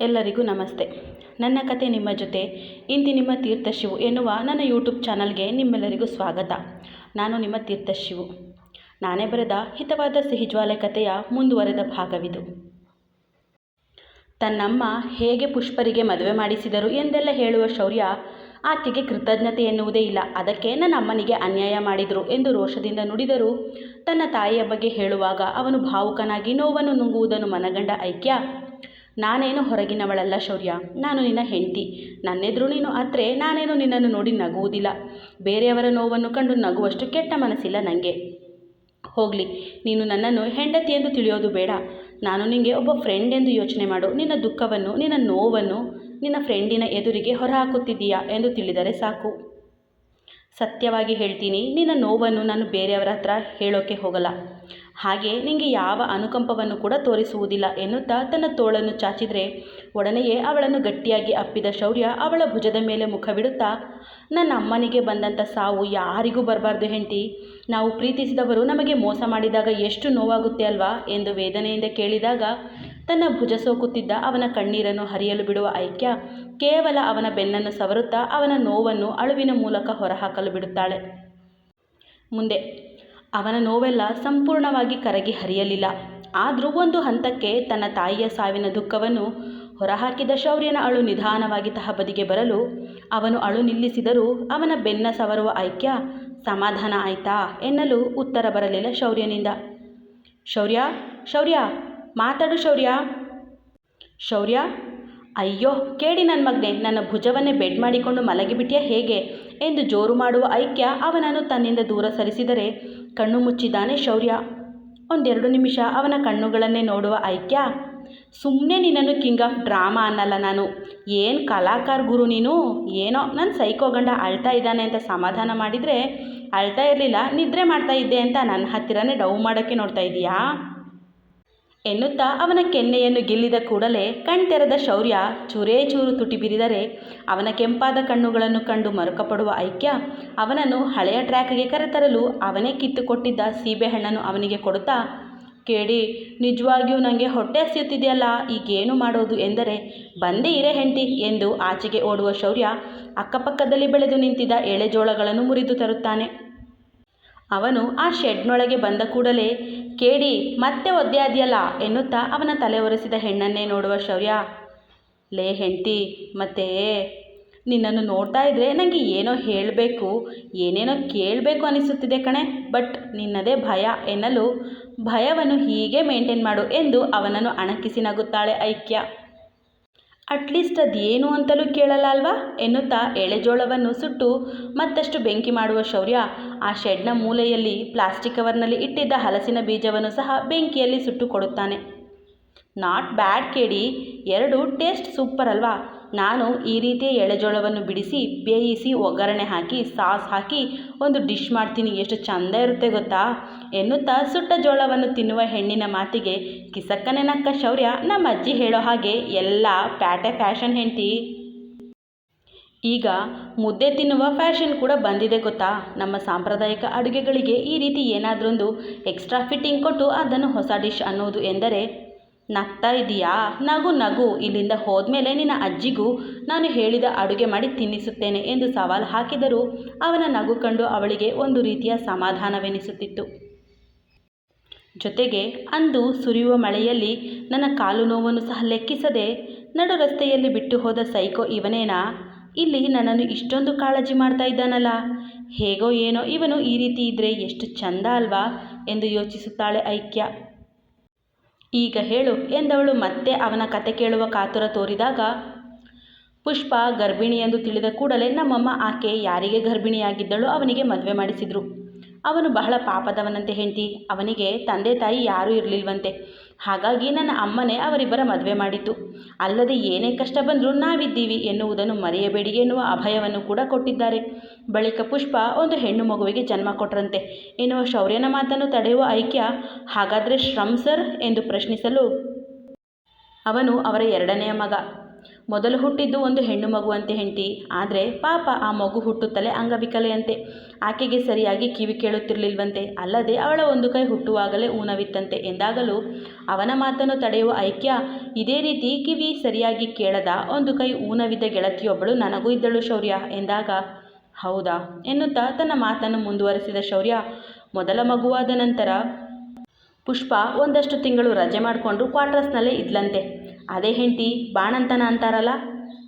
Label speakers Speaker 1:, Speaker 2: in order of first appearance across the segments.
Speaker 1: ಎಲ್ಲರಿಗೂ ನಮಸ್ತೆ. ನನ್ನ ಕತೆ ನಿಮ್ಮ ಜೊತೆ. ಇಂತಿ ನಿಮ್ಮ ತೀರ್ಥಶಿವು ಎನ್ನುವ ನನ್ನ ಯೂಟ್ಯೂಬ್ ಚಾನಲ್ಗೆ ನಿಮ್ಮೆಲ್ಲರಿಗೂ ಸ್ವಾಗತ. ನಾನು ನಿಮ್ಮ ತೀರ್ಥಶಿವು. ನಾನೇ ಬರೆದ ಹಿತವಾದ ಸಿಹಿಜ್ವಾಲೆ ಕಥೆಯ ಮುಂದುವರೆದ ಭಾಗವಿದು. ತನ್ನಮ್ಮ ಹೇಗೆ ಪುಷ್ಪರಿಗೆ ಮದುವೆ ಮಾಡಿಸಿದರು ಎಂದೆಲ್ಲ ಹೇಳುವ ಶೌರ್ಯ ಆಕೆಗೆ ಕೃತಜ್ಞತೆ ಎನ್ನುವುದೇ ಇಲ್ಲ. ಅದಕ್ಕೆ ನನ್ನ ಅಮ್ಮನಿಗೆ ಅನ್ಯಾಯ ಮಾಡಿದರು ಎಂದು ರೋಷದಿಂದ ನುಡಿದರು ತನ್ನ ತಾಯಿಯ ಬಗ್ಗೆ ಹೇಳುವಾಗ ಅವನು ಭಾವುಕನಾಗಿ ನೋವನ್ನು ನುಂಗುವುದನ್ನು ಮನಗಂಡ ಐಕ್ಯ ನಾನೇನು ಹೊರಗಿನವಳಲ್ಲ ಶೌರ್ಯ, ನಾನು ನಿನ್ನ ಹೆಂಡತಿ. ನನ್ನೆದುರು ನೀನು ಆದರೆ ನಾನೇನು ನಿನ್ನನ್ನು ನೋಡಿ ನಗುವುದಿಲ್ಲ. ಬೇರೆಯವರ ನೋವನ್ನು ಕಂಡು ನಗುವಷ್ಟು ಕೆಟ್ಟ ಮನಸ್ಸಿಲ್ಲ ನನಗೆ ಹೋಗಲಿ, ನೀನು ನನ್ನನ್ನು ಹೆಂಡತಿ ಎಂದು ತಿಳಿಯೋದು ಬೇಡ. ನಾನು ನಿನಗೆ ಒಬ್ಬ ಫ್ರೆಂಡ್ ಎಂದು ಯೋಚನೆ ಮಾಡು. ನಿನ್ನ ದುಃಖವನ್ನು, ನಿನ್ನ ನೋವನ್ನು ನಿನ್ನ ಫ್ರೆಂಡಿನ ಎದುರಿಗೆ ಹೊರಹಾಕುತ್ತಿದ್ದೀಯಾ ಎಂದು ತಿಳಿದರೆ ಸಾಕು. ಸತ್ಯವಾಗಿ ಹೇಳ್ತೀನಿ, ನಿನ್ನ ನೋವನ್ನು ನಾನು ಬೇರೆಯವರ ಹತ್ರ ಹೇಳೋಕ್ಕೆ ಹೋಗಲ್ಲ. ಹಾಗೆ ನಿನಗೆ ಯಾವ ಅನುಕಂಪವನ್ನು ಕೂಡ ತೋರಿಸುವುದಿಲ್ಲ ಎನ್ನುತ್ತಾ ತನ್ನ ತೋಳನ್ನು ಚಾಚಿದರೆ. ಒಡನೆಯೇ ಅವಳನ್ನು ಗಟ್ಟಿಯಾಗಿ ಅಪ್ಪಿದ ಶೌರ್ಯ ಅವಳ ಭುಜದ ಮೇಲೆ ಮುಖವಿಡುತ್ತಾ, ನನ್ನ ಅಮ್ಮನಿಗೆ ಬಂದಂಥ ಸಾವು ಯಾರಿಗೂ ಬರಬಾರ್ದು ಹೆಂಡತಿ. ನಾವು ಪ್ರೀತಿಸಿದವರು ನಮಗೆ ಮೋಸ ಮಾಡಿದಾಗ ಎಷ್ಟು ನೋವಾಗುತ್ತೆ ಅಲ್ವಾ ಎಂದು ವೇದನೆಯಿಂದ ಕೇಳಿದಾಗ ತನ್ನ ಭುಜ ಸೋಕುತ್ತಿದ್ದ ಅವನ ಕಣ್ಣೀರನ್ನು ಹರಿಯಲು ಬಿಡುವ ಐಕ್ಯ ಕೇವಲ ಅವನ ಬೆನ್ನನ್ನು ಸವರುತ್ತಾ ಅವನ ನೋವನ್ನು ಅಳುವಿನ ಮೂಲಕ ಹೊರಹಾಕಲು ಬಿಡುತ್ತಾಳೆ. ಮುಂದೆ ಅವನ ನೋವೆಲ್ಲ ಸಂಪೂರ್ಣವಾಗಿ ಕರಗಿ ಹರಿಯಲಿಲ್ಲ. ಆದರೂ ಒಂದು ಹಂತಕ್ಕೆ ತನ್ನ ತಾಯಿಯ ಸಾವಿನ ದುಃಖವನ್ನು ಹೊರಹಾಕಿದ ಶೌರ್ಯನ ಅಳು ನಿಧಾನವಾಗಿ ತಹಬದಿಗೆ ಬರಲು ಅವನು ಅಳು ನಿಲ್ಲಿಸಿದರೂ ಅವನ ಬೆನ್ನ ಸವರುವ ಐಕ್ಯ ಸಮಾಧಾನ ಆಯ್ತಾ ಎನ್ನಲು ಉತ್ತರ ಬರಲಿಲ್ಲ ಶೌರ್ಯನಿಂದ. ಶೌರ್ಯ ಶೌರ್ಯ, ಮಾತಾಡು ಶೌರ್ಯ. ಶೌರ್ಯ, ಅಯ್ಯೋ, ಕೇಳಿ ನನ್ನ ಮಗನೆ, ನನ್ನ ಭುಜವನ್ನೇ ಬೆಡ್ ಮಾಡಿಕೊಂಡು ಮಲಗಿಬಿಟ್ಯಾ ಹೇಗೆ? ಎಂದು ಜೋರು ಮಾಡುವ ಐಕ್ಯ ಅವನನ್ನು ತನ್ನಿಂದ ದೂರ ಸರಿಸಿದರೆ ಕಣ್ಣು ಮುಚ್ಚಿದ್ದಾನೆ ಶೌರ್ಯ. ಒಂದೆರಡು ನಿಮಿಷ ಅವನ ಕಣ್ಣುಗಳನ್ನೇ ನೋಡುವ ಐಕ್ಯ. ಸುಮ್ಮನೆ ನಿನ್ನನ್ನು ಕಿಂಗ್ ಆಫ್ ಡ್ರಾಮಾ ಅನ್ನಲ್ಲ ನಾನು. ಏನು ಕಲಾಕಾರ ಗುರು ನೀನು? ಏನೋ ನನ್ನ ಸೈಕೋ ಗಂಡ ಅಳ್ತಾ ಇದ್ದಾನೆ ಅಂತ ಸಮಾಧಾನ ಮಾಡಿದರೆ ಅಳ್ತಾ ಇರಲಿಲ್ಲ, ನಿದ್ರೆ ಮಾಡ್ತಾ ಇದ್ದೆ ಅಂತ ನನ್ನ ಹತ್ತಿರನೇ ಡೌ ಮಾಡೋಕ್ಕೆ ನೋಡ್ತಾ ಇದೀಯಾ? ಎನ್ನುತ್ತಾ ಅವನ ಕೆನ್ನೆಯನ್ನು ಗಿಲ್ಲಿದ ಕೂಡಲೇ ಕಣ್ತೆರೆದ ಶೌರ್ಯ ಚೂರೇ ಚೂರು ತುಟಿ ಬಿರಿದರೆ ಅವನ ಕೆಂಪಾದ ಕಣ್ಣುಗಳನ್ನು ಕಂಡು ಮರುಕಪಡುವ ಐಕ್ಯ ಅವನನ್ನು ಹಳೆಯ ಟ್ರ್ಯಾಕ್ಗೆ ಕರೆತರಲು ಅವನೇ ಕಿತ್ತುಕೊಟ್ಟಿದ್ದ ಸೀಬೆಹಣ್ಣನ್ನು ಅವನಿಗೆ ಕೊಡುತ್ತಾ ಕೇಳಿ ನಿಜವಾಗಿಯೂ ನನಗೆ ಹೊಟ್ಟೆ ಹಸಿಯುತ್ತಿದೆಯಲ್ಲ, ಈಗೇನು ಮಾಡೋದು ಎಂದರೆ, ಬಂದೇ ಇರೆ ಹೆಂಡತಿ ಎಂದು ಆಚೆಗೆ ಓಡುವ ಶೌರ್ಯ ಅಕ್ಕಪಕ್ಕದಲ್ಲಿ ಬೆಳೆದು ನಿಂತಿದ್ದ ಎಳೆಜೋಳಗಳನ್ನು ಮುರಿದು ತರುತ್ತಾನೆ. ಅವನು ಆ ಶೆಡ್ನೊಳಗೆ ಬಂದ ಕೂಡಲೇ, ಕೇಡಿ, ಮತ್ತೆ ಒದ್ದೆಯಾದ್ಯಲ್ಲ ಎನ್ನುತ್ತಾ ಅವನ ತಲೆ ಒರೆಸಿದ ಹೆಣ್ಣನ್ನೇ ನೋಡುವ ಶೌರ್ಯ. ಲೇ ಹೆಂಡತಿ, ಮತ್ತೆ? ನಿನ್ನನ್ನು ನೋಡ್ತಾ ಇದ್ದರೆ ನನಗೆ ಏನೋ ಹೇಳಬೇಕು, ಏನೇನೋ ಕೇಳಬೇಕು ಅನಿಸುತ್ತಿದೆ ಕಣೆ, ಬಟ್ ನಿನ್ನದೇ ಭಯ ಎನ್ನಲು ಭಯವನ್ನು ಹೀಗೆ ಮೇಂಟೈನ್ ಮಾಡು ಎಂದು ಅವನನ್ನು ಅಣಕಿಸಿ ನಗುತ್ತಾಳೆ ಐಕ್ಯ. ಅಟ್ಲೀಸ್ಟ್ ಅದೇನು ಅಂತಲೂ ಕೇಳಲ್ಲ ಅಲ್ವಾ ಎನ್ನುತ್ತಾ ಎಳೆಜೋಳವನ್ನು ಸುಟ್ಟು ಮತ್ತಷ್ಟು ಬೆಂಕಿ ಮಾಡುವ ಶೌರ್ಯ. ಆ ಶೆಡ್ನ ಮೂಲೆಯಲ್ಲಿ ಪ್ಲಾಸ್ಟಿಕ್ ಕವರ್ನಲ್ಲಿ ಇಟ್ಟಿದ್ದ ಹಲಸಿನ ಬೀಜವನ್ನು ಸಹ ಬೆಂಕಿಯಲ್ಲಿ ಸುಟ್ಟು ಕೊಡುತ್ತಾನೆ. ನಾಟ್ ಬ್ಯಾಡ್ ಕೇಳಿ ಎರಡು ಟೇಸ್ಟ್ ಸೂಪರ್ ಅಲ್ವಾ? ನಾನು ಈ ರೀತಿಯ ಎಳೆಜೋಳವನ್ನು ಬಿಡಿಸಿ ಬೇಯಿಸಿ ಒಗ್ಗರಣೆ ಹಾಕಿ, ಸಾಸ್ ಹಾಕಿ ಒಂದು ಡಿಶ್ ಮಾಡ್ತೀನಿ. ಎಷ್ಟು ಚಂದ ಇರುತ್ತೆ ಗೊತ್ತಾ? ಎನ್ನುತ್ತಾ ಸುಟ್ಟ ಜೋಳವನ್ನು ತಿನ್ನುವ ಹೆಣ್ಣಿನ ಮಾತಿಗೆ ಕಿಸಕ್ಕನೆ ನಕ್ಕ ಶೌರ್ಯ ನಮ್ಮ ಅಜ್ಜಿ ಹೇಳೋ ಹಾಗೆ ಎಲ್ಲ ಪ್ಯಾಟೆ ಫ್ಯಾಷನ್ ಹೆಂಡತಿ. ಈಗ ಮುದ್ದೆ ತಿನ್ನುವ ಫ್ಯಾಷನ್ ಕೂಡ ಬಂದಿದೆ ಗೊತ್ತಾ? ನಮ್ಮ ಸಾಂಪ್ರದಾಯಿಕ ಅಡುಗೆಗಳಿಗೆ ಈ ರೀತಿ ಏನಾದರೊಂದು ಎಕ್ಸ್ಟ್ರಾ ಫಿಟ್ಟಿಂಗ್ ಕೊಟ್ಟು ಅದನ್ನು ಹೊಸ ಡಿಶ್ ಅನ್ನೋದು ಎಂದರೆ ನಗ್ತಾ ಇದೀಯಾ? ನಗು ನಗು, ಇಲ್ಲಿಂದ ಹೋದ್ಮೇಲೆ ನಿನ್ನ ಅಜ್ಜಿಗೂ ನಾನು ಹೇಳಿದ ಅಡುಗೆ ಮಾಡಿ ತಿನ್ನಿಸುತ್ತೇನೆ ಎಂದು ಸವಾಲು ಹಾಕಿದರೂ ಅವನ ನಗು ಕಂಡು ಅವಳಿಗೆ ಒಂದು ರೀತಿಯ ಸಮಾಧಾನವೆನಿಸುತ್ತಿತ್ತು. ಜೊತೆಗೆ ಅಂದು ಸುರಿಯುವ ಮಳೆಯಲ್ಲಿ ನನ್ನ ಕಾಲು ನೋವನ್ನು ಸಹ ಲೆಕ್ಕಿಸದೆ ನಡು ರಸ್ತೆಯಲ್ಲಿ ಬಿಟ್ಟು ಹೋದ ಸೈಕೋ ಇವನೇನಾ? ಇಲ್ಲಿ ನನ್ನನ್ನು ಇಷ್ಟೊಂದು ಕಾಳಜಿ ಮಾಡ್ತಾ ಇದ್ದಾನಲ್ಲ? ಹೇಗೋ ಏನೋ ಇವನು ಈ ರೀತಿ ಇದ್ದರೆ ಎಷ್ಟು ಚಂದ ಅಲ್ವಾ? ಎಂದು ಯೋಚಿಸುತ್ತಾಳೆ ಐಕ್ಯ. ಈಗ ಹೇಳು ಎಂದವಳು ಮತ್ತೆ ಅವನ ಕತೆ ಕೇಳುವ ಕಾತುರ ತೋರಿದಾಗ, ಪುಷ್ಪ ಗರ್ಭಿಣಿ ಎಂದು ತಿಳಿದ ಕೂಡಲೇ ನಮ್ಮಮ್ಮ ಆಕೆ ಯಾರಿಗೆ ಗರ್ಭಿಣಿಯಾಗಿದ್ದಳು ಅವನಿಗೆ ಮದುವೆ ಮಾಡಿಸಿದ್ರು. ಅವನು ಬಹಳ ಪಾಪದವನಂತೆ ಹೆಂಡತಿ, ಅವನಿಗೆ ತಂದೆ ತಾಯಿ ಯಾರೂ ಇರಲಿಲ್ವಂತೆ. ಹಾಗಾಗಿ ನನ್ನ ಅಮ್ಮನೇ ಅವರಿಬ್ಬರ ಮದುವೆ ಮಾಡಿತು ಅಲ್ಲದೆ ಏನೇ ಕಷ್ಟ ಬಂದರೂ ನಾವಿದ್ದೀವಿ ಎನ್ನುವುದನ್ನು ಮರೆಯಬೇಡಿ ಎನ್ನುವ ಅಭಯವನ್ನು ಕೂಡ ಕೊಟ್ಟಿದ್ದಾರೆ. ಬಳಿಕ ಪುಷ್ಪ ಒಂದು ಹೆಣ್ಣು ಮಗುವಿಗೆ ಜನ್ಮ ಕೊಟ್ರಂತೆ. ಎನ್ನುವ ಶೌರ್ಯನ ಮಾತನ್ನು ತಡೆಯುವ ಐಕ್ಯ ಹಾಗಾದರೆ ಶ್ರಮ್ ಸರ್ ಎಂದು ಪ್ರಶ್ನಿಸಲು ಅವನು ಅವರ ಎರಡನೆಯ ಮಗ. ಮೊದಲು ಹುಟ್ಟಿದ್ದು ಒಂದು ಹೆಣ್ಣು ಮಗುವಂತೆ ಹೆಂಡತಿ, ಆದರೆ ಪಾಪ ಆ ಮಗು ಹುಟ್ಟುತ್ತಲೇ ಅಂಗವಿಕಲೆಯಂತೆ. ಆಕೆಗೆ ಸರಿಯಾಗಿ ಕಿವಿ ಕೇಳುತ್ತಿರಲಿಲ್ವಂತೆ, ಅಲ್ಲದೆ ಅವಳ ಒಂದು ಕೈ ಹುಟ್ಟುವಾಗಲೇ ಊನವಿತ್ತಂತೆ. ಎಂದಾಗಲೂ ಅವನ ಮಾತನ್ನು ತಡೆಯುವ ಐಕ್ಯ ಇದೇ ರೀತಿ ಕಿವಿ ಸರಿಯಾಗಿ ಕೇಳದ ಒಂದು ಕೈ ಊನವಿದ್ದ ಗೆಳತಿಯೊಬ್ಬಳು ನನಗೂ ಇದ್ದಳು ಶೌರ್ಯ ಎಂದಾಗ, ಹೌದಾ ಎನ್ನುತ್ತಾ ತನ್ನ ಮಾತನ್ನು ಮುಂದುವರೆಸಿದ ಶೌರ್ಯ ಮೊದಲ ಮಗುವಾದ ನಂತರ ಪುಷ್ಪ ಒಂದಷ್ಟು ತಿಂಗಳು ರಜೆ ಮಾಡಿಕೊಂಡು ಕ್ವಾರ್ಟರ್ಸ್ನಲ್ಲೇ ಇದ್ಲಂತೆ. ಅದೇ ಹೆಂಡತಿ ಬಾಣಂತನ ಅಂತಾರಲ್ಲ?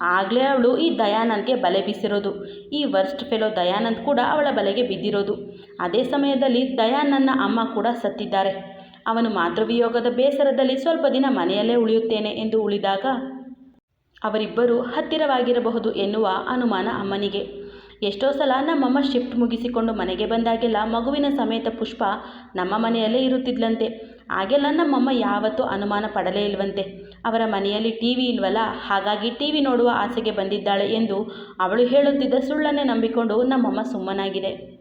Speaker 1: ಆಗಲೇ ಅವಳು ಈ ದಯಾನಂದ್ಗೆ ಬಲೆ ಬೀಸಿರೋದು. ಈ ವರ್ಸ್ಟ್ ಫೆಲೋ ದಯಾನಂದ್ ಕೂಡ ಅವಳ ಬಲೆಗೆ ಬಿದ್ದಿರೋದು. ಅದೇ ಸಮಯದಲ್ಲಿ ದಯಾನಂದನ ಅಮ್ಮ ಕೂಡ ಸತ್ತಿದ್ದಾರೆ. ಅವನು ಮಾತೃವಿಯೋಗದ ಬೇಸರದಲ್ಲಿ ಸ್ವಲ್ಪ ದಿನ ಮನೆಯಲ್ಲೇ ಉಳಿಯುತ್ತೇನೆ ಎಂದು ಉಳಿದಾಗ ಅವರಿಬ್ಬರು ಹತ್ತಿರವಾಗಿರಬಹುದು ಎನ್ನುವ ಅನುಮಾನ ಅಮ್ಮನಿಗೆ. ಎಷ್ಟೋ ಸಲ ನಮ್ಮಮ್ಮ ಶಿಫ್ಟ್ ಮುಗಿಸಿಕೊಂಡು ಮನೆಗೆ ಬಂದಾಗೆಲ್ಲ ಮಗುವಿನ ಸಮೇತ ಪುಷ್ಪ ನಮ್ಮ ಮನೆಯಲ್ಲೇ ಇರುತ್ತಿದ್ಲಂತೆ. ಆಗೆಲ್ಲ ನಮ್ಮಮ್ಮ ಯಾವತ್ತೂ ಅನುಮಾನ ಪಡಲೇ ಇಲ್ವಂತೆ. ಅವರ ಮನೆಯಲ್ಲಿ ಟಿ ವಿ ಇಲ್ವಲ್ಲ? ಹಾಗಾಗಿ ಟಿ ವಿ ನೋಡುವ ಆಸೆಗೆ ಬಂದಿದ್ದಾಳೆ ಎಂದು ಅವಳು ಹೇಳುತ್ತಿದ್ದ ಸುಳ್ಳನ್ನೇ ನಂಬಿಕೊಂಡು ನಮ್ಮಮ್ಮ ಸುಮ್ಮನಾಗಿದೆ.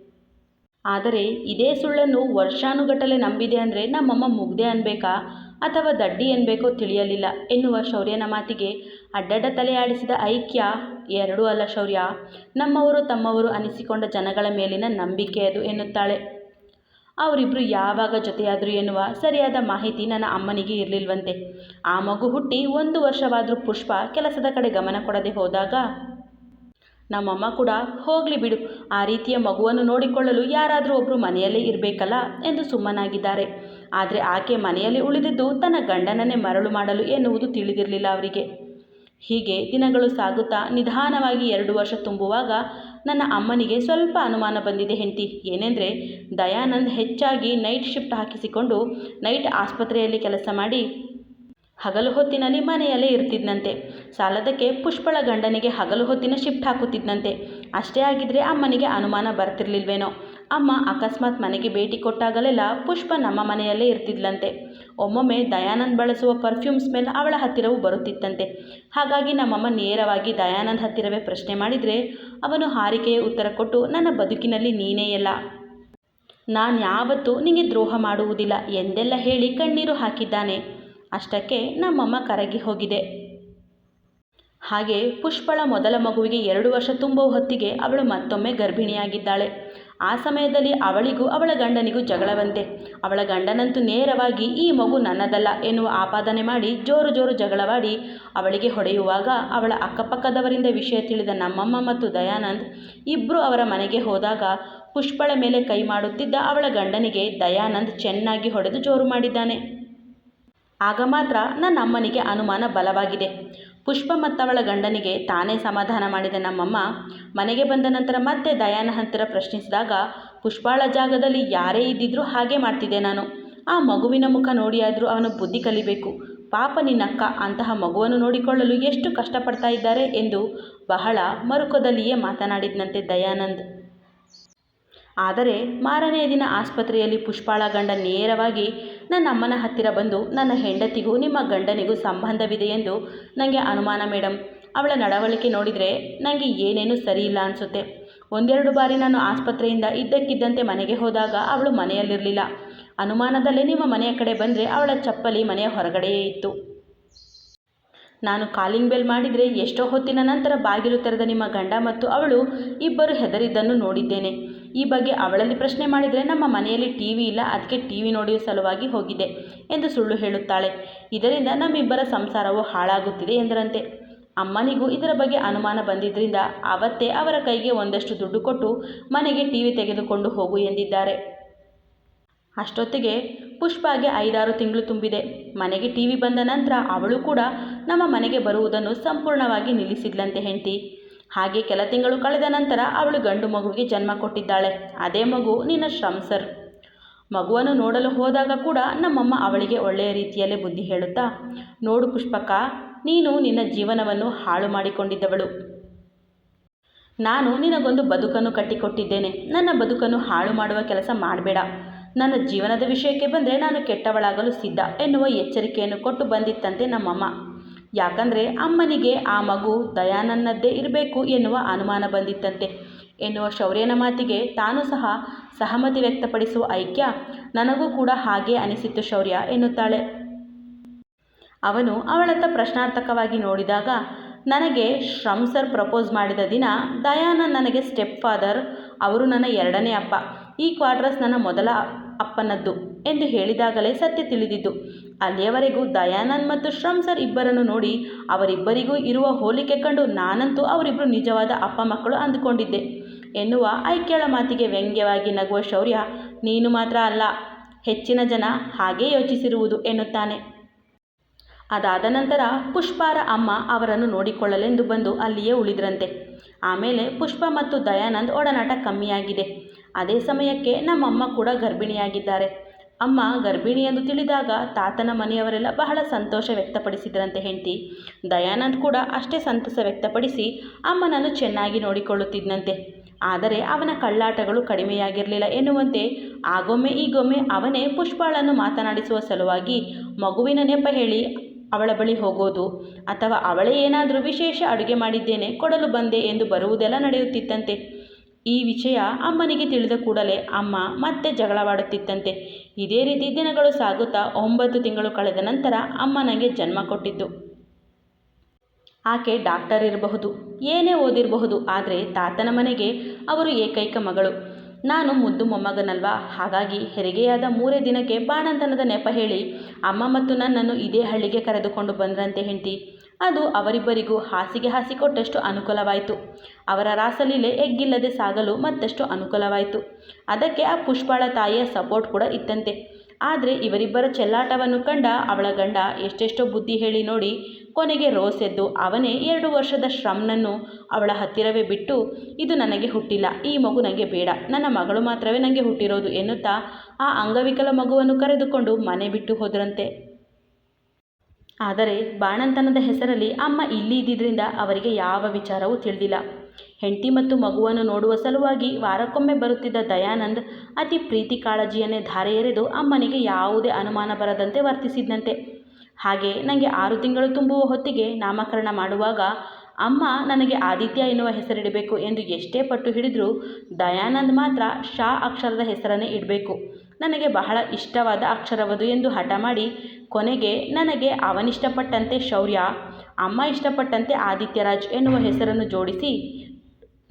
Speaker 1: ಆದರೆ ಇದೇ ಸುಳ್ಳನ್ನು ವರ್ಷಾನುಗಟ್ಟಲೆ ನಂಬಿದೆ ಅಂದರೆ ನಮ್ಮಮ್ಮ ಮುಗ್ದೆ ಅನ್ಬೇಕಾ? ಅಥವಾ ದಡ್ಡಿ ಅನ್ಬೇಕೋ ತಿಳಿಯಲಿಲ್ಲ ಎನ್ನುವ ಶೌರ್ಯನ ಮಾತಿಗೆ ಅಡ್ಡಡ್ಡ ತಲೆ ಆಡಿಸಿದ ಐಕ್ಯ, ಎರಡೂ ಅಲ್ಲ ಶೌರ್ಯ, ನಮ್ಮವರು ತಮ್ಮವರು ಅನಿಸಿಕೊಂಡ ಜನಗಳ ಮೇಲಿನ ನಂಬಿಕೆ ಅದು ಎನ್ನುತ್ತಾಳೆ. ಅವರಿಬ್ಬರು ಯಾವಾಗ ಜೊತೆಯಾದರು ಎನ್ನುವ ಸರಿಯಾದ ಮಾಹಿತಿ ನನ್ನ ಅಮ್ಮನಿಗೆ ಇರಲಿಲ್ವಂತೆ. ಆ ಮಗು ಹುಟ್ಟಿ ಒಂದು ವರ್ಷವಾದರೂ ಪುಷ್ಪ ಕೆಲಸದ ಕಡೆ ಗಮನ ಕೊಡದೆ ಹೋದಾಗ ನಮ್ಮಮ್ಮ ಕೂಡ ಹೋಗಲಿ ಬಿಡು. ಆ ರೀತಿಯ ಮಗುವನ್ನು ನೋಡಿಕೊಳ್ಳಲು ಯಾರಾದರೂ ಒಬ್ಬರು ಮನೆಯಲ್ಲೇ ಇರಬೇಕಲ್ಲ? ಎಂದು ಸುಮ್ಮನಾಗಿದ್ದಾರೆ. ಆದರೆ ಆಕೆ ಮನೆಯಲ್ಲಿ ಉಳಿದಿದ್ದು ತನ್ನ ಗಂಡನನ್ನೇ ಮರಳು ಮಾಡಲು ಎನ್ನುವುದು ತಿಳಿದಿರಲಿಲ್ಲ ಅವರಿಗೆ. ಹೀಗೆ ದಿನಗಳು ಸಾಗುತ್ತಾ ನಿಧಾನವಾಗಿ ಎರಡು ವರ್ಷ ತುಂಬುವಾಗ ನನ್ನ ಅಮ್ಮನಿಗೆ ಸ್ವಲ್ಪ ಅನುಮಾನ ಬಂದಿದೆ ಹೆಂಡತಿ. ಏನೆಂದರೆ, ದಯಾನಂದ್ ಹೆಚ್ಚಾಗಿ ನೈಟ್ ಶಿಫ್ಟ್ ಹಾಕಿಸಿಕೊಂಡು ನೈಟ್ ಆಸ್ಪತ್ರೆಯಲ್ಲಿ ಕೆಲಸ ಮಾಡಿ ಹಗಲು ಹೊತ್ತಿನಲ್ಲಿ ಮನೆಯಲ್ಲೇ ಇರ್ತಿದ್ನಂತೆ. ಸಾಲದಕ್ಕೆ ಪುಷ್ಪಳ ಗಂಡನಿಗೆ ಹಗಲು ಹೊತ್ತಿನ ಶಿಫ್ಟ್ ಹಾಕುತ್ತಿದ್ದಂತೆ ಅಷ್ಟೇ ಆಗಿದ್ರೆ ಅಮ್ಮನಿಗೆ ಅನುಮಾನ ಬರ್ತಿರ್ಲಿಲ್ವೇನೋ. ಅಮ್ಮ ಅಕಸ್ಮಾತ್ ಮನೆಗೆ ಭೇಟಿ ಕೊಟ್ಟಾಗಲೆಲ್ಲ ಪುಷ್ಪ ನಮ್ಮ ಮನೆಯಲ್ಲೇ ಇರ್ತಿದ್ಲಂತೆ. ಒಮ್ಮೊಮ್ಮೆ ದಯಾನಂದ್ ಬಳಸುವ ಪರ್ಫ್ಯೂಮ್ ಸ್ಮೆಲ್ ಅವಳ ಹತ್ತಿರವೂ ಬರುತ್ತಿತ್ತಂತೆ. ಹಾಗಾಗಿ ನಮ್ಮಮ್ಮ ನೇರವಾಗಿ ದಯಾನಂದ್ ಹತ್ತಿರವೇ ಪ್ರಶ್ನೆ ಮಾಡಿದರೆ, ಅವನು ಹಾರಿಕೆಯ ಉತ್ತರ ಕೊಟ್ಟು, ನನ್ನ ಬದುಕಿನಲ್ಲಿ ನೀನೇ ಎಲ್ಲ. ನಾನು ಯಾವತ್ತೂ ನಿನಗೆ ದ್ರೋಹ ಮಾಡುವುದಿಲ್ಲ ಎಂದೆಲ್ಲ ಹೇಳಿ ಕಣ್ಣೀರು ಹಾಕಿದ್ದಾನೆ. ಅಷ್ಟಕ್ಕೆ ನಮ್ಮಮ್ಮ ಕರಗಿ ಹೋಗಿದೆ. ಹಾಗೆ ಪುಷ್ಪಳ ಮೊದಲ ಮಗುವಿಗೆ ಎರಡು ವರ್ಷ ತುಂಬುವ ಹೊತ್ತಿಗೆ ಅವಳು ಮತ್ತೊಮ್ಮೆ ಗರ್ಭಿಣಿಯಾಗಿದ್ದಾಳೆ. ಆ ಸಮಯದಲ್ಲಿ ಅವಳಿಗೂ ಅವಳ ಗಂಡನಿಗೂ ಜಗಳವಂತೆ. ಅವಳ ಗಂಡನಂತೂ ನೇರವಾಗಿ ಈ ಮಗು ನನ್ನದಲ್ಲ ಎನ್ನುವ ಆಪಾದನೆ ಮಾಡಿ ಜೋರು ಜೋರು ಜಗಳವಾಡಿ ಅವಳಿಗೆ ಹೊಡೆಯುವಾಗ ಅವಳ ಅಕ್ಕಪಕ್ಕದವರಿಂದ ವಿಷಯ ತಿಳಿದ ನಮ್ಮಮ್ಮ ಮತ್ತು ದಯಾನಂದ್ ಇಬ್ಬರು ಅವರ ಮನೆಗೆ ಹೋದಾಗ ಪುಷ್ಪಳ ಮೇಲೆ ಕೈ ಮಾಡುತ್ತಿದ್ದ ಅವಳ ಗಂಡನಿಗೆ ದಯಾನಂದ್ ಚೆನ್ನಾಗಿ ಹೊಡೆದು ಜೋರು ಮಾಡಿದ್ದಾನೆ. ಆಗ ಮಾತ್ರ ನನ್ನ ಅಮ್ಮನಿಗೆ ಅನುಮಾನ ಬಲವಾಗಿದೆ. ಪುಷ್ಪ ಮತ್ತವಳ ಗಂಡನಿಗೆ ತಾನೇ ಸಮಾಧಾನ ಮಾಡಿದ ನಮ್ಮಮ್ಮ ಮನೆಗೆ ಬಂದ ನಂತರ ಮತ್ತೆ ದಯಾನ ಹತ್ತಿರ ಪ್ರಶ್ನಿಸಿದಾಗ, ಪುಷ್ಪಾಳ ಜಾಗದಲ್ಲಿ ಯಾರೇ ಇದ್ದಿದ್ರೂ ಹಾಗೆ ಮಾಡ್ತಿದ್ದೆ ನಾನು. ಆ ಮಗುವಿನ ಮುಖ ನೋಡಿಯಾದರೂ ಅವನು ಬುದ್ಧಿ ಕಲಿಬೇಕು. ಪಾಪ ನಿನ್ನಕ್ಕ ಅಂತಹ ಮಗುವನ್ನು ನೋಡಿಕೊಳ್ಳಲು ಎಷ್ಟು ಕಷ್ಟಪಡ್ತಾ ಇದ್ದಾರೆ ಎಂದು ಬಹಳ ಮರುಕದಲ್ಲಿಯೇ ಮಾತನಾಡಿದ್ನಂತೆ ದಯಾನಂದ್. ಆದರೆ ಮಾರನೆಯ ದಿನ ಆಸ್ಪತ್ರೆಯಲ್ಲಿ ಪುಷ್ಪಾಳ ಗಂಡ ನೇರವಾಗಿ ನನ್ನ ಅಮ್ಮನ ಹತ್ತಿರ ಬಂದು ನನ್ನ ಹೆಂಡತಿಗೂ ನಿಮ್ಮ ಗಂಡನಿಗೂ ಸಂಬಂಧವಿದೆ ಎಂದು ನನಗೆ ಅನುಮಾನ ಮೇಡಮ್ ಅವಳ ನಡವಳಿಕೆ ನೋಡಿದರೆ ನನಗೆ ಏನೇನೂ ಸರಿ ಇಲ್ಲ ಅನಿಸುತ್ತೆ. ಒಂದೆರಡು ಬಾರಿ ನಾನು ಆಸ್ಪತ್ರೆಯಿಂದ ಇದ್ದಕ್ಕಿದ್ದಂತೆ ಮನೆಗೆ ಹೋದಾಗ ಅವಳು ಮನೆಯಲ್ಲಿರಲಿಲ್ಲ. ಅನುಮಾನದಲ್ಲೇ ನಿಮ್ಮ ಮನೆಯ ಕಡೆ ಬಂದರೆ ಅವಳ ಚಪ್ಪಲಿ ಮನೆಯ ಹೊರಗಡೆಯೇ ಇತ್ತು. ನಾನು ಕಾಲಿಂಗ್ ಬೆಲ್ ಮಾಡಿದರೆ ಎಷ್ಟೋ ಹೊತ್ತಿನ ನಂತರ ಬಾಗಿಲು ತೆರೆದ ನಿಮ್ಮ ಗಂಡ ಮತ್ತು ಅವಳು ಇಬ್ಬರು ಹೆದರಿದ್ದನ್ನು ನೋಡಿದ್ದೇನೆ. ಈ ಬಗ್ಗೆ ಅವಳಲ್ಲಿ ಪ್ರಶ್ನೆ ಮಾಡಿದರೆ ನಮ್ಮ ಮನೆಯಲ್ಲಿ ಟಿ ವಿ ಇಲ್ಲ ಅದಕ್ಕೆ ಟಿ ವಿ ಸಲುವಾಗಿ ಹೋಗಿದೆ ಎಂದು ಸುಳ್ಳು ಹೇಳುತ್ತಾಳೆ. ಇದರಿಂದ ನಮ್ಮಿಬ್ಬರ ಸಂಸಾರವು ಹಾಳಾಗುತ್ತಿದೆ ಎಂದರಂತೆ. ಅಮ್ಮನಿಗೂ ಇದರ ಬಗ್ಗೆ ಅನುಮಾನ ಬಂದಿದ್ದರಿಂದ ಅವತ್ತೇ ಅವರ ಕೈಗೆ ಒಂದಷ್ಟು ದುಡ್ಡು ಕೊಟ್ಟು ಮನೆಗೆ ಟಿ ವಿ ತೆಗೆದುಕೊಂಡು ಹೋಗು ಎಂದಿದ್ದಾರೆ. ಅಷ್ಟೊತ್ತಿಗೆ ಪುಷ್ಪಾಗೆ ಐದಾರು ತಿಂಗಳು ತುಂಬಿದೆ. ಮನೆಗೆ ಟಿ ವಿ ಬಂದ ನಂತರ ಅವಳು ಕೂಡ ನಮ್ಮ ಮನೆಗೆ ಬರುವುದನ್ನು ಸಂಪೂರ್ಣವಾಗಿ ನಿಲ್ಲಿಸಿದ್ಲಂತೆ ಹೆಂಡತಿ. ಹಾಗೆ ಕೆಲ ತಿಂಗಳು ಕಳೆದ ನಂತರ ಅವಳು ಗಂಡು ಮಗುವಿಗೆ ಜನ್ಮ ಕೊಟ್ಟಿದ್ದಾಳೆ. ಅದೇ ಮಗು ನಿನ್ನ ಶ್ರಮ್ಸರ್ ಮಗುವನ್ನು ನೋಡಲು ಹೋದಾಗ ಕೂಡ ನಮ್ಮಮ್ಮ ಅವಳಿಗೆ ಒಳ್ಳೆಯ ರೀತಿಯಲ್ಲೇ ಬುದ್ಧಿ ಹೇಳುತ್ತಾ, ನೋಡು ಪುಷ್ಪಕ, ನೀನು ನಿನ್ನ ಜೀವನವನ್ನು ಹಾಳು ಮಾಡಿಕೊಂಡಿದ್ದವಳು. ನಾನು ನಿನಗೊಂದು ಬದುಕನ್ನು ಕಟ್ಟಿಕೊಟ್ಟಿದ್ದೇನೆ. ನನ್ನ ಬದುಕನ್ನು ಹಾಳು ಮಾಡುವ ಕೆಲಸ ಮಾಡಬೇಡ. ನನ್ನ ಜೀವನದ ವಿಷಯಕ್ಕೆ ಬಂದರೆ ನಾನು ಕೆಟ್ಟವಳಾಗಲು ಸಿದ್ಧ ಎನ್ನುವ ಎಚ್ಚರಿಕೆಯನ್ನು ಕೊಟ್ಟು ಬಂದಿತ್ತಂತೆ ನಮ್ಮಮ್ಮ. ಯಾಕಂದರೆ ಅಮ್ಮನಿಗೆ ಆ ಮಗು ದಯಾನನ್ನದ್ದೇ ಇರಬೇಕು ಎನ್ನುವ ಅನುಮಾನ ಬಂದಿತ್ತಂತೆ. ಎನ್ನುವ ಶೌರ್ಯನ ಮಾತಿಗೆ ತಾನು ಸಹ ಸಹಮತಿ ವ್ಯಕ್ತಪಡಿಸುವ ಐಕ್ಯ ನನಗೂ ಕೂಡ ಹಾಗೆ ಅನಿಸಿತ್ತು ಶೌರ್ಯ ಎನ್ನುತ್ತಾಳೆ. ಅವನು ಅವಳತ್ತ ಪ್ರಶ್ನಾರ್ಥಕವಾಗಿ ನೋಡಿದಾಗ, ನನಗೆ ಶ್ರಮ್ ಸರ್ ಪ್ರಪೋಸ್ ಮಾಡಿದ ದಿನ ದಯಾನಂದ್ ನನಗೆ ಸ್ಟೆಪ್ ಫಾದರ್ ಅವರು ನನ್ನ ಎರಡನೇ ಅಪ್ಪ, ಈ ಕ್ವಾರ್ಟರ್ಸ್ ನನ್ನ ಮೊದಲ ಅಪ್ಪನದ್ದು. ಎಂದು ಹೇಳಿದಾಗಲೇ ಸತ್ಯ ತಿಳಿದಿದ್ದು. ಅಲ್ಲಿಯವರೆಗೂ ದಯಾನಂದ್ ಮತ್ತು ಶ್ರಮ್ ಸರ್ ಇಬ್ಬರನ್ನು ನೋಡಿ ಅವರಿಬ್ಬರಿಗೂ ಇರುವ ಹೋಲಿಕೆ ಕಂಡು ನಾನಂತೂ ಅವರಿಬ್ಬರು ನಿಜವಾದ ಅಪ್ಪ ಮಕ್ಕಳು ಅಂದುಕೊಂಡಿದ್ದೆ. ಎನ್ನುವ ಐಕ್ಯಳ ಮಾತಿಗೆ ವ್ಯಂಗ್ಯವಾಗಿ ನಗುವ ಶೌರ್ಯ ನೀನು ಮಾತ್ರ ಅಲ್ಲ, ಹೆಚ್ಚಿನ ಜನ ಹಾಗೇ ಯೋಚಿಸಿರುವುದು ಎನ್ನುತ್ತಾನೆ. ಅದಾದ ನಂತರ ಪುಷ್ಪಾರ ಅಮ್ಮ ಅವರನ್ನು ನೋಡಿಕೊಳ್ಳಲೆಂದು ಬಂದು ಅಲ್ಲಿಯೇ ಉಳಿದ್ರಂತೆ. ಆಮೇಲೆ ಪುಷ್ಪ ಮತ್ತು ದಯಾನಂದ್ ಒಡನಾಟ ಕಮ್ಮಿಯಾಗಿದೆ. ಅದೇ ಸಮಯಕ್ಕೆ ನಮ್ಮಮ್ಮ ಕೂಡ ಗರ್ಭಿಣಿಯಾಗಿದ್ದಾರೆ. ಅಮ್ಮ ಗರ್ಭಿಣಿ ಎಂದು ತಿಳಿದಾಗ ತಾತನ ಮನೆಯವರೆಲ್ಲ ಬಹಳ ಸಂತೋಷ ವ್ಯಕ್ತಪಡಿಸಿದರಂತೆ ಹೆಂಡತಿ. ದಯಾನಂದ್ ಕೂಡ ಅಷ್ಟೇ ಸಂತಸ ವ್ಯಕ್ತಪಡಿಸಿ ಅಮ್ಮನನ್ನು ಚೆನ್ನಾಗಿ ನೋಡಿಕೊಳ್ಳುತ್ತಿದ್ದಂತೆ ಆದರೆ ಅವನ ಕಳ್ಳಾಟಗಳು ಕಡಿಮೆಯಾಗಿರಲಿಲ್ಲ ಎನ್ನುವಂತೆ ಆಗೊಮ್ಮೆ ಈಗೊಮ್ಮೆ ಅವನೇ ಪುಷ್ಪಾಳನ್ನು ಮಾತನಾಡಿಸುವ ಸಲುವಾಗಿ ಮಗುವಿನ ನೆಪ ಹೇಳಿ ಅವಳ ಬಳಿ ಹೋಗೋದು, ಅಥವಾ ಅವಳೇ ಏನಾದರೂ ವಿಶೇಷ ಅಡುಗೆ ಮಾಡಿದ್ದೇನೆ, ಕೊಡಲು ಬಂದೆ ಎಂದು ಬರುವುದೆಲ್ಲ ನಡೆಯುತ್ತಿತ್ತಂತೆ. ಈ ವಿಷಯ ಅಮ್ಮನಿಗೆ ತಿಳಿದ ಕೂಡಲೇ ಅಮ್ಮ ಮತ್ತೆ ಜಗಳವಾಡುತ್ತಿತ್ತಂತೆ. ಇದೇ ರೀತಿ ದಿನಗಳು ಸಾಗುತ್ತಾ ಒಂಬತ್ತು ತಿಂಗಳು ಕಳೆದ ನಂತರ ಅಮ್ಮ ನನಗೆ ಜನ್ಮ ಕೊಟ್ಟಿದ್ದು. ಆಕೆ ಡಾಕ್ಟರ್ ಇರಬಹುದು, ಏನೇ ಓದಿರಬಹುದು, ಆದರೆ ತಾತನ ಮನೆಗೆ ಅವರು ಏಕೈಕ ಮಗಳು. ನಾನು ಮುದ್ದು ಮೊಮ್ಮಗನಲ್ವಾ? ಹಾಗಾಗಿ ಹೆರಿಗೆಯಾದ ಮೂರೇ ದಿನಕ್ಕೆ ಬಾಣಂತನದ ನೆಪ ಹೇಳಿ ಅಮ್ಮ ಮತ್ತು ನನ್ನನ್ನು ಇದೇ ಹಳ್ಳಿಗೆ ಕರೆದುಕೊಂಡು ಬಂದ್ರಂತೆ ಹೆಂಡತಿ. ಅದು ಅವರಿಬ್ಬರಿಗೂ ಹಾಸಿಗೆ ಹಾಸಿಕೊಟ್ಟಷ್ಟು ಅನುಕೂಲವಾಯಿತು. ಅವರ ರಾಸಲೀಲೆ ಎಗ್ಗಿಲ್ಲದೆ ಸಾಗಲು ಮತ್ತಷ್ಟು ಅನುಕೂಲವಾಯಿತು. ಅದಕ್ಕೆ ಆ ಪುಷ್ಪಾಳ ತಾಯಿಯ ಸಪೋರ್ಟ್ ಕೂಡ ಇತ್ತಂತೆ. ಆದರೆ ಇವರಿಬ್ಬರ ಚೆಲ್ಲಾಟವನ್ನು ಕಂಡ ಅವಳ ಗಂಡ ಎಷ್ಟೆಷ್ಟೋ ಬುದ್ಧಿ ಹೇಳಿ ನೋಡಿ ಕೊನೆಗೆ ರೋಸ್ ಎದ್ದು ಅವನೇ ಎರಡು ವರ್ಷದ ಶ್ರಮ್ನನ್ನು ಅವಳ ಹತ್ತಿರವೇ ಬಿಟ್ಟು, ಇದು ನನಗೆ ಹುಟ್ಟಿಲ್ಲ, ಈ ಮಗು ನನಗೆ ಬೇಡ, ನನ್ನ ಮಗಳು ಮಾತ್ರವೇ ನನಗೆ ಹುಟ್ಟಿರೋದು ಎನ್ನುತ್ತಾ ಆ ಅಂಗವಿಕಲ ಮಗುವನ್ನು ಕರೆದುಕೊಂಡು ಮನೆ ಬಿಟ್ಟು ಹೋದ್ರಂತೆ. ಆದರೆ ಬಾಣಂತನದ ಹೆಸರಲ್ಲಿ ಅಮ್ಮ ಇಲ್ಲಿ ಇದ್ದಿದ್ದರಿಂದ ಅವರಿಗೆ ಯಾವ ವಿಚಾರವೂ ತಿಳಿದಿಲ್ಲ. ಹೆಂಡತಿ ಮತ್ತು ಮಗುವನ್ನು ನೋಡುವ ಸಲುವಾಗಿ ವಾರಕ್ಕೊಮ್ಮೆ ಬರುತ್ತಿದ್ದ ದಯಾನಂದ್ ಅತಿ ಪ್ರೀತಿ ಕಾಳಜಿಯನ್ನೇ ಧಾರೆ ಎರೆದು ಅಮ್ಮನಿಗೆ ಯಾವುದೇ ಅನುಮಾನ ಬರದಂತೆ ವರ್ತಿಸಿದ್ದಂತೆ ಹಾಗೆ ನನಗೆ ಆರು ತಿಂಗಳು ತುಂಬುವ ಹೊತ್ತಿಗೆ ನಾಮಕರಣ ಮಾಡುವಾಗ ಅಮ್ಮ ನನಗೆ ಆದಿತ್ಯ ಎನ್ನುವ ಹೆಸರಿಡಬೇಕು ಎಂದು ಎಷ್ಟೇ ಪಟ್ಟು ಹಿಡಿದರೂ ದಯಾನಂದ್ ಮಾತ್ರ ಶಾ ಅಕ್ಷರದ ಹೆಸರನ್ನೇ ಇಡಬೇಕು. ನನಗೆ ಬಹಳ ಇಷ್ಟವಾದ ಅಕ್ಷರವದು ಎಂದು ಹಠ ಮಾಡಿ ಕೊನೆಗೆ ನನಗೆ ಅವನಿಷ್ಟಪಟ್ಟಂತೆ ಶೌರ್ಯ, ಅಮ್ಮ ಇಷ್ಟಪಟ್ಟಂತೆ ಆದಿತ್ಯರಾಜ್ ಎನ್ನುವ ಹೆಸರನ್ನು ಜೋಡಿಸಿ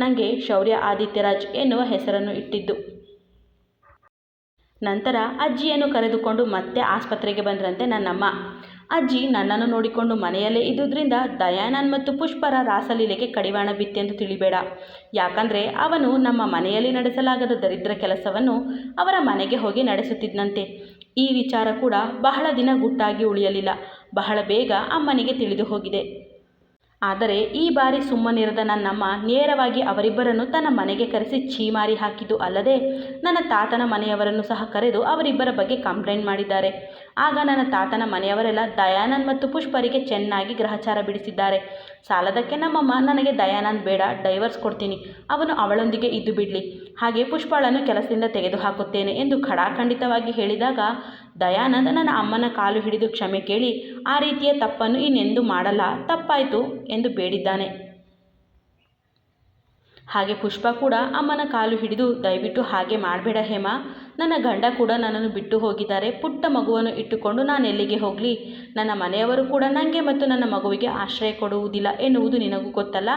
Speaker 1: ನನಗೆ ಶೌರ್ಯ ಆದಿತ್ಯರಾಜ್ ಎನ್ನುವ ಹೆಸರನ್ನು ಇಟ್ಟಿದ್ದು. ನಂತರ ಅಜ್ಜಿಯನ್ನು ಕರೆದುಕೊಂಡು ಮತ್ತೆ ಆಸ್ಪತ್ರೆಗೆ ಬಂದ್ರಂತೆ ನನ್ನಮ್ಮ. ಅಜ್ಜಿ ನನ್ನನ್ನು ನೋಡಿಕೊಂಡು ಮನೆಯಲ್ಲೇ ಇದ್ದುದರಿಂದ ದಯಾನಂದ್ ಮತ್ತು ಪುಷ್ಪರ ರಾಸಲೀಲೆಗೆ ಕಡಿವಾಣ ಬಿತ್ತೆಂದು ತಿಳಿಬೇಡ. ಯಾಕಂದರೆ ಅವನು ನಮ್ಮ ಮನೆಯಲ್ಲಿ ನಡೆಸಲಾಗದ ದರಿದ್ರ ಕೆಲಸವನ್ನು ಅವರ ಮನೆಗೆ ಹೋಗಿ ನಡೆಸುತ್ತಿದ್ದಂತೆ ಈ ವಿಚಾರ ಕೂಡ ಬಹಳ ದಿನ ಗುಟ್ಟಾಗಿ ಉಳಿಯಲಿಲ್ಲ. ಬಹಳ ಬೇಗ ಅಮ್ಮನಿಗೆ ತಿಳಿದು ಹೋಗಿದೆ. ಆದರೆ ಈ ಬಾರಿ ಸುಮ್ಮನಿರದ ನನ್ನಮ್ಮ ನೇರವಾಗಿ ಅವರಿಬ್ಬರನ್ನು ತನ್ನ ಮನೆಗೆ ಕರೆಸಿ ಛೀಮಾರಿ ಹಾಕಿದ್ದು ಅಲ್ಲದೆ ನನ್ನ ತಾತನ ಮನೆಯವರನ್ನು ಸಹ ಕರೆದು ಅವರಿಬ್ಬರ ಬಗ್ಗೆ ಕಂಪ್ಲೇಂಟ್ ಮಾಡಿದ್ದಾರೆ. ಆಗ ನನ್ನ ತಾತನ ಮನೆಯವರೆಲ್ಲ ದಯಾನಂದ್ ಮತ್ತು ಪುಷ್ಪರಿಗೆ ಚೆನ್ನಾಗಿ ಗ್ರಹಚಾರ ಬಿಡಿಸಿದ್ದಾರೆ. ಸಾಲದಕ್ಕೆ ನಮ್ಮಮ್ಮ, ನನಗೆ ದಯಾನಂದ್ ಬೇಡ, ಡೈವರ್ಸ್ ಕೊಡ್ತೀನಿ. ಅವನು ಅವಳೊಂದಿಗೆ ಇದ್ದು ಬಿಡಲಿ. ಹಾಗೆ ಪುಷ್ಪಳನ್ನು ಕೆಲಸದಿಂದ ತೆಗೆದುಹಾಕುತ್ತೇನೆ ಎಂದು ಖಡಾಖಂಡಿತವಾಗಿ ಹೇಳಿದಾಗ ದಯಾನಂದ್ ನನ್ನ ಅಮ್ಮನ ಕಾಲು ಹಿಡಿದು ಕ್ಷಮೆ ಕೇಳಿ, ಆ ರೀತಿಯ ತಪ್ಪನ್ನು ಇನ್ನೆಂದೂ ಮಾಡಲ್ಲ, ತಪ್ಪಾಯಿತು ಎಂದು ಬೇಡಿದ್ದಾನೆ. ಹಾಗೆ ಪುಷ್ಪ ಕೂಡ ಅಮ್ಮನ ಕಾಲು ಹಿಡಿದು ದಯವಿಟ್ಟು ಹಾಗೆ ಮಾಡಬೇಡ ಹೇಮ. ನನ್ನ ಗಂಡ ಕೂಡ ನನ್ನನ್ನು ಬಿಟ್ಟು ಹೋಗಿದ್ದಾರೆ. ಪುಟ್ಟ ಮಗುವನ್ನು ಇಟ್ಟುಕೊಂಡು ನಾನು ಎಲ್ಲಿಗೆ ಹೋಗಲಿ? ನನ್ನ ಮನೆಯವರು ಕೂಡ ನನಗೆ ಮತ್ತು ನನ್ನ ಮಗುವಿಗೆ ಆಶ್ರಯ ಕೊಡುವುದಿಲ್ಲ ಎನ್ನುವುದು ನಿನಗೂ ಗೊತ್ತಲ್ಲ?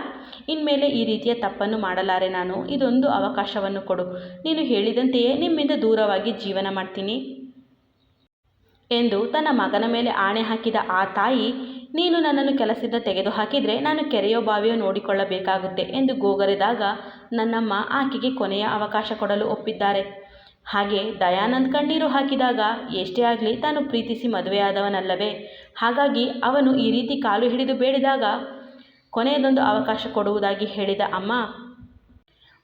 Speaker 1: ಇನ್ಮೇಲೆ ಈ ರೀತಿಯ ತಪ್ಪನ್ನು ಮಾಡಲಾರೆ ನಾನು. ಇದೊಂದು ಅವಕಾಶವನ್ನು ಕೊಡು. ನೀನು ಹೇಳಿದಂತೆಯೇ ನಿಮ್ಮಿಂದ ದೂರವಾಗಿ ಜೀವನ ಮಾಡ್ತೀನಿ. ಎಂದು ತನ್ನ ಮಗನ ಮೇಲೆ ಆಣೆ ಹಾಕಿದ ಆ ತಾಯಿ, ನೀನು ನನ್ನನ್ನು ಕೆಲಸದಿಂದ ತೆಗೆದುಹಾಕಿದರೆ ನಾನು ಕೆರೆಯೋ ಬಾವಿಯೋ ನೋಡಿಕೊಳ್ಳಬೇಕಾಗುತ್ತೆ ಎಂದು ಗೋಗರೆದಾಗ ನನ್ನಮ್ಮ ಆಕೆಗೆ ಕೊನೆಯ ಅವಕಾಶ ಕೊಡಲು ಒಪ್ಪಿದ್ದಾರೆ. ಹಾಗೆ ದಯಾನಂದ್ ಕಣ್ಣೀರು ಹಾಕಿದಾಗ, ಎಷ್ಟೇ ಆಗಲಿ ತಾನು ಪ್ರೀತಿಸಿ ಮದುವೆಯಾದವನಲ್ಲವೇ? ಹಾಗಾಗಿ ಅವನು ಈ ರೀತಿ ಕಾಲು ಹಿಡಿದು ಬೇಡಿದಾಗ ಕೊನೆಯದೊಂದು ಅವಕಾಶ ಕೊಡುವುದಾಗಿ ಹೇಳಿದ ಅಮ್ಮ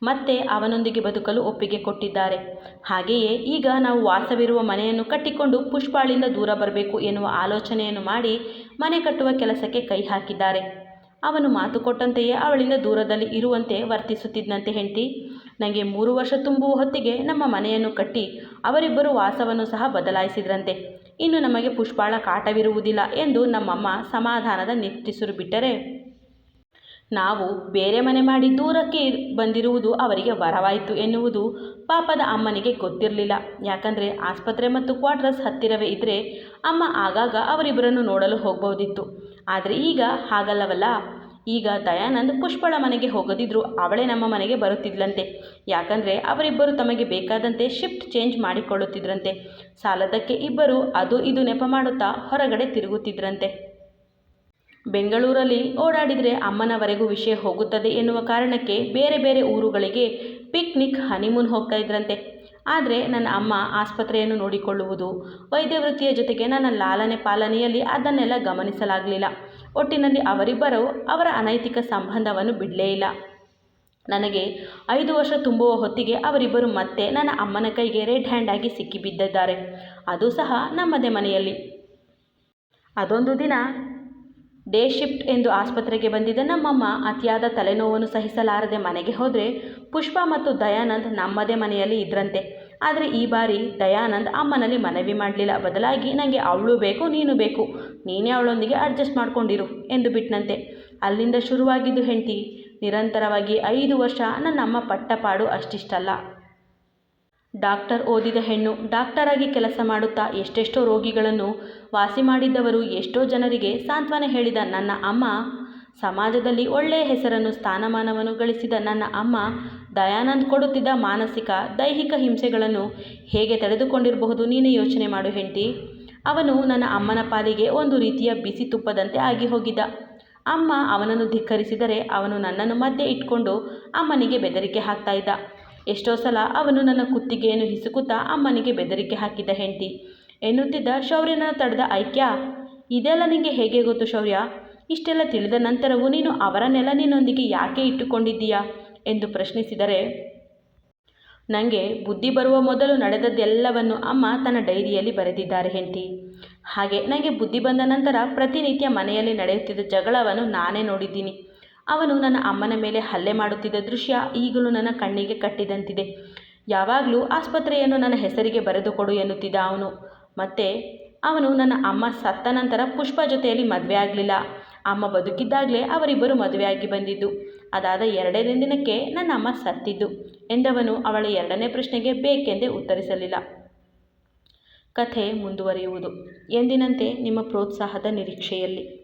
Speaker 1: ಮತ್ತೆ ಅವನೊಂದಿಗೆ ಬದುಕಲು ಒಪ್ಪಿಗೆ ಕೊಟ್ಟಿದ್ದಾರೆ. ಹಾಗೆಯೇ ಈಗ ನಾವು ವಾಸವಿರುವ ಮನೆಯನ್ನು ಕಟ್ಟಿಕೊಂಡು ಪುಷ್ಪಾಳಿಂದ ದೂರ ಬರಬೇಕು ಎನ್ನುವ ಆಲೋಚನೆಯನ್ನು ಮಾಡಿ ಮನೆ ಕಟ್ಟುವ ಕೆಲಸಕ್ಕೆ ಕೈ ಹಾಕಿದ್ದಾರೆ. ಅವನು ಮಾತು ಕೊಟ್ಟಂತೆಯೇ ಅವಳಿಂದ ದೂರದಲ್ಲಿ ಇರುವಂತೆ ವರ್ತಿಸುತ್ತಿದ್ದಂತೆ ಹೆಂಡತಿ ನನಗೆ ಮೂರು ವರ್ಷ ತುಂಬುವ ಹೊತ್ತಿಗೆ ನಮ್ಮ ಮನೆಯನ್ನು ಕಟ್ಟಿ ಅವರಿಬ್ಬರು ವಾಸವನ್ನು ಸಹ ಬದಲಾಯಿಸಿದ್ರಂತೆ. ಇನ್ನು ನಮಗೆ ಪುಷ್ಪಾಳ ಕಾಟವಿರುವುದಿಲ್ಲ ಎಂದು ನಮ್ಮಮ್ಮ ಸಮಾಧಾನದ ನಿಟ್ಟಿಸಿರು ಬಿಟ್ಟರೆ ನಾವು ಬೇರೆ ಮನೆ ಮಾಡಿ ದೂರಕ್ಕೆ ಬಂದಿರುವುದು ಅವರಿಗೆ ವರವಾಯಿತು ಎನ್ನುವುದು ಪಾಪದ ಅಮ್ಮನಿಗೆ ಗೊತ್ತಿರಲಿಲ್ಲ. ಯಾಕಂದರೆ ಆಸ್ಪತ್ರೆ ಮತ್ತು ಕ್ವಾರ್ಟರ್ಸ್ ಹತ್ತಿರವೇ ಇದ್ದರೆ ಅಮ್ಮ ಆಗಾಗ ಅವರಿಬ್ಬರನ್ನು ನೋಡಲು ಹೋಗ್ಬೋದಿತ್ತು ಆದರೆ ಈಗ ಹಾಗಲ್ಲವಲ್ಲ. ಈಗ ದಯಾನಂದ್ ಪುಷ್ಪಳ ಮನೆಗೆ ಹೋಗದಿದ್ರು ಅವಳೇ ನಮ್ಮ ಮನೆಗೆ ಬರುತ್ತಿದ್ಲಂತೆ. ಯಾಕಂದರೆ ಅವರಿಬ್ಬರು ತಮಗೆ ಬೇಕಾದಂತೆ ಶಿಫ್ಟ್ ಚೇಂಜ್ ಮಾಡಿಕೊಳ್ಳುತ್ತಿದ್ರಂತೆ. ಸಾಲದಕ್ಕೆ ಇಬ್ಬರು ಅದು ಇದು ನೆಪ ಮಾಡುತ್ತಾ ಹೊರಗಡೆ ತಿರುಗುತ್ತಿದ್ರಂತೆ. ಬೆಂಗಳೂರಲ್ಲಿ ಓಡಾಡಿದರೆ ಅಮ್ಮನವರೆಗೂ ವಿಷಯ ಹೋಗುತ್ತದೆ ಎನ್ನುವ ಕಾರಣಕ್ಕೆ ಬೇರೆ ಬೇರೆ ಊರುಗಳಿಗೆ ಪಿಕ್ನಿಕ್ ಹನಿಮೂನ್ ಹೋಗ್ತಾ ಇದ್ರಂತೆ. ಆದರೆ ನನ್ನ ಅಮ್ಮ ಆಸ್ಪತ್ರೆಯನ್ನು ನೋಡಿಕೊಳ್ಳುವುದು, ವೈದ್ಯ ವೃತ್ತಿಯ ಜೊತೆಗೆ ನನ್ನ ಲಾಲನೆ ಪಾಲನೆಯಲ್ಲಿ ಅದನ್ನೆಲ್ಲ ಗಮನಿಸಲಾಗಲಿಲ್ಲ. ಒಟ್ಟಿನಲ್ಲಿ ಅವರಿಬ್ಬರು ಅವರ ಅನೈತಿಕ ಸಂಬಂಧವನ್ನು ಬಿಡಲೇ ಇಲ್ಲ. ನನಗೆ ಐದು ವರ್ಷ ತುಂಬುವ ಹೊತ್ತಿಗೆ ಅವರಿಬ್ಬರು ಮತ್ತೆ ನನ್ನ ಅಮ್ಮನ ಕೈಗೆ ರೆಡ್ ಹ್ಯಾಂಡ್ ಆಗಿ ಸಿಕ್ಕಿಬಿದ್ದಿದ್ದಾರೆ ಅದು ಸಹ ನಮ್ಮದೇ ಮನೆಯಲ್ಲಿ. ಅದೊಂದು ದಿನ ಡೇ ಶಿಫ್ಟ್ ಎಂದು ಆಸ್ಪತ್ರೆಗೆ ಬಂದಿದ್ದ ನಮ್ಮಮ್ಮ ಅತಿಯಾದ ತಲೆನೋವನ್ನು ಸಹಿಸಲಾರದೆ ಮನೆಗೆ ಹೋದರೆ ಪುಷ್ಪ ಮತ್ತು ದಯಾನಂದ್ ನಮ್ಮದೇ ಮನೆಯಲ್ಲಿ ಇದ್ರಂತೆ. ಆದರೆ ಈ ಬಾರಿ ದಯಾನಂದ್ ಅಮ್ಮನಲ್ಲಿ ಮನವಿ ಮಾಡಲಿಲ್ಲ. ಬದಲಾಗಿ ನನಗೆ ಅವಳು ಬೇಕು, ನೀನು ಬೇಕು. ನೀನೇ ಅವಳೊಂದಿಗೆ ಅಡ್ಜಸ್ಟ್ ಮಾಡ್ಕೊಂಡಿರು ಎಂದು ಬಿಟ್ಟನಂತೆ ಅಲ್ಲಿಂದ ಶುರುವಾಗಿದ್ದು ಹೆಂಡತಿ, ನಿರಂತರವಾಗಿ ಐದು ವರ್ಷ ನನ್ನಮ್ಮ ಪಟ್ಟಪಾಡು ಅಷ್ಟಿಷ್ಟಲ್ಲ. ಡಾಕ್ಟರ್ ಓದಿದ ಹೆಣ್ಣು ಡಾಕ್ಟರಾಗಿ ಕೆಲಸ ಮಾಡುತ್ತಾ ಎಷ್ಟೆಷ್ಟೋ ರೋಗಿಗಳನ್ನು ವಾಸಿ ಮಾಡಿದ್ದವರು ಎಷ್ಟೋ ಜನರಿಗೆ ಸಾಂತ್ವನ ಹೇಳಿದ ನನ್ನ ಅಮ್ಮ, ಸಮಾಜದಲ್ಲಿ ಒಳ್ಳೆಯ ಹೆಸರನ್ನು ಸ್ಥಾನಮಾನವನ್ನು ಗಳಿಸಿದ ನನ್ನ ಅಮ್ಮ ದಯಾನಂದ್ ಕೊಡುತ್ತಿದ್ದ ಮಾನಸಿಕ, ದೈಹಿಕ ಹಿಂಸೆಗಳನ್ನು ಹೇಗೆ ತಡೆದುಕೊಂಡಿರಬಹುದು ನೀನೇ ಯೋಚನೆ ಮಾಡು ಹೆಂಡತಿ. ಅವನು ನನ್ನ ಅಮ್ಮನ ಪಾಲಿಗೆ ಒಂದು ರೀತಿಯ ಬಿಸಿ ತುಪ್ಪದಂತೆ ಆಗಿ ಹೋಗಿದ್ದ. ಅಮ್ಮ ಅವನನ್ನು ಧಿಕ್ಕರಿಸಿದರೆ ಅವನು ನನ್ನನ್ನು ಮಧ್ಯೆ ಇಟ್ಕೊಂಡು ಅಮ್ಮನಿಗೆ ಬೆದರಿಕೆ ಹಾಕ್ತಾ ಇದ್ದ. ಎಷ್ಟೋ ಸಲ ಅವನು ನನ್ನ ಕುತ್ತಿಗೆಯನ್ನು ಹಿಸುಕುತ್ತಾ ಅಮ್ಮನಿಗೆ ಬೆದರಿಕೆ ಹಾಕಿದ್ದ ಹೆಂಡತಿ. ಎನ್ನುತ್ತಿದ್ದ ಶೌರ್ಯನ ತಡೆದ ಐಕ್ಯ, ಇದೆಲ್ಲ ನಿನಗೆ ಹೇಗೆ ಗೊತ್ತು ಶೌರ್ಯ? ಇಷ್ಟೆಲ್ಲ ತಿಳಿದ ನಂತರವೂ ನೀನು ಅವರನ್ನೆಲ್ಲ ನಿನ್ನೊಂದಿಗೆ ಯಾಕೆ ಇಟ್ಟುಕೊಂಡಿದ್ದೀಯಾ? ಎಂದು ಪ್ರಶ್ನಿಸಿದರೆ ನನಗೆ ಬುದ್ಧಿ ಬರುವ ಮೊದಲು ನಡೆದದ್ದೆಲ್ಲವನ್ನು ಅಮ್ಮ ತನ್ನ ಡೈರಿಯಲ್ಲಿ ಬರೆದಿದ್ದಾರೆ ಹೆಂಡತಿ. ಹಾಗೆ ನನಗೆ ಬುದ್ಧಿ ಬಂದ ನಂತರ ಪ್ರತಿನಿತ್ಯ ಮನೆಯಲ್ಲಿ ನಡೆಯುತ್ತಿದ್ದ ಜಗಳವನ್ನು ನಾನೇ ನೋಡಿದ್ದೀನಿ. ಅವನು ನನ್ನ ಅಮ್ಮನ ಮೇಲೆ ಹಲ್ಲೆ ಮಾಡುತ್ತಿದ್ದ ದೃಶ್ಯ ಈಗಲೂ ನನ್ನ ಕಣ್ಣಿಗೆ ಕಟ್ಟಿದಂತಿದೆ. ಯಾವಾಗಲೂ ಆಸ್ಪತ್ರೆಯನ್ನು ನನ್ನ ಹೆಸರಿಗೆ ಬರೆದುಕೊಡು ಎನ್ನುತ್ತಿದ್ದ ಅವನು. ಮತ್ತೆ ಅವನು ನನ್ನ ಅಮ್ಮ ಸತ್ತ ನಂತರ ಪುಷ್ಪ ಜೊತೆಯಲ್ಲಿ ಮದುವೆ ಆಗಲಿಲ್ಲ. ಅಮ್ಮ ಬದುಕಿದ್ದಾಗಲೇ ಅವರಿಬ್ಬರು ಮದುವೆಯಾಗಿ ಬಂದಿದ್ದು. ಅದಾದ ಎರಡನೇ ದಿನಕ್ಕೆ ನನ್ನ ಅಮ್ಮ ಸತ್ತಿದ್ದು ಎಂದವನು ಅವಳ ಎರಡನೇ ಪ್ರಶ್ನೆಗೆ ಬೇಕೆಂದೇ ಉತ್ತರಿಸಲಿಲ್ಲ. ಕಥೆ ಮುಂದುವರಿಯುವುದು. ಎಂದಿನಂತೆ ನಿಮ್ಮ ಪ್ರೋತ್ಸಾಹದ ನಿರೀಕ್ಷೆಯಲ್ಲಿ.